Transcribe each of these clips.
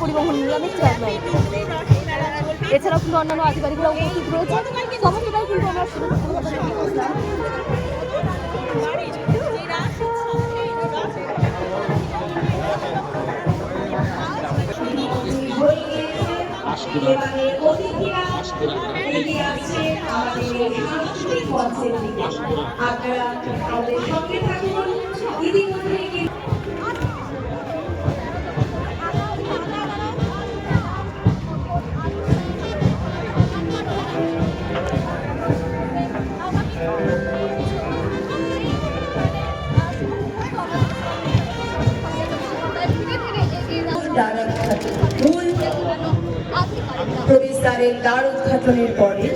পরিবহন নিলামের চেয়ারম্যান এছাড়াও কিন্তু অন্যান্য আধিকারিকরা উপস্থিত রয়েছে। সমস্তটাই কিন্তু আমরা আপনারা আমাদের সঙ্গে প্রবেশদ্বারের দ্বার উদ্ঘাটনের পরে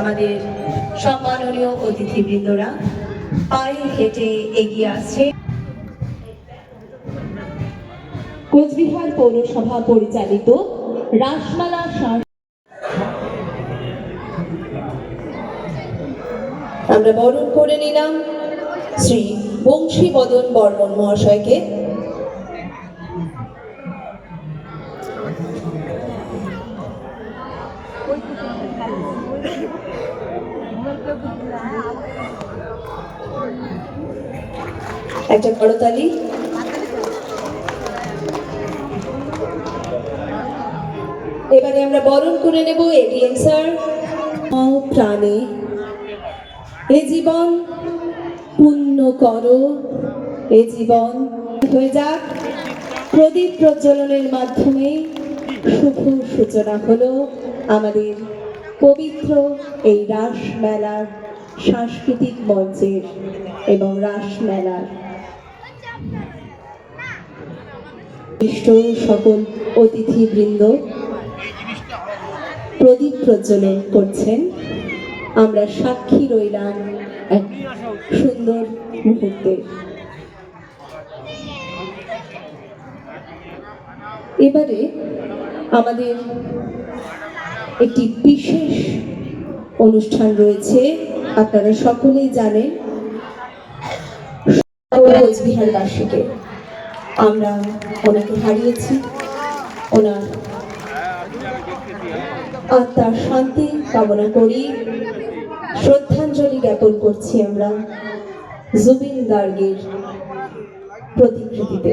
আমাদের সম্মাননীয় অতিথিবৃন্দরা পায়ে হেঁটে এগিয়ে আসছে। কোচবিহার পৌরসভা পরিচালিত রাসমালা আমরা বরণ করে নিলাম শ্রী বংশী বংশীবদন বর্মন মহাশয়কে। একটা করতালি এবারে আমরা বরণ করে নেব এডিএম স্যার। প্রাণে, এ জীবন পুণ্য করো, এ জীবন হয়ে যাক। প্রদীপ প্রজ্বলনের মাধ্যমে শুভ সূচনা হলো আমাদের পবিত্র এই রাস মেলার সাংস্কৃতিক মঞ্চের এবং রাস মেলার বিশিষ্ট সকল অতিথিবৃন্দ প্রদীপ প্রজ্বলন করছেন। আমরা সাক্ষী রইলাম এক সুন্দর মুহূর্তে। এবারে আমাদের একটি বিশেষ অনুষ্ঠান রয়েছে। আপনারা সকলেই জানেন কোচবিহারবাসীকে। আমরা ওনাকে হারিয়েছি। ওনার আত্মার শান্তি কামনা করি। শ্রদ্ধাঞ্জলি জ্ঞাপন করছি আমরা জুবিন গার্গের প্রতিকৃতিতে।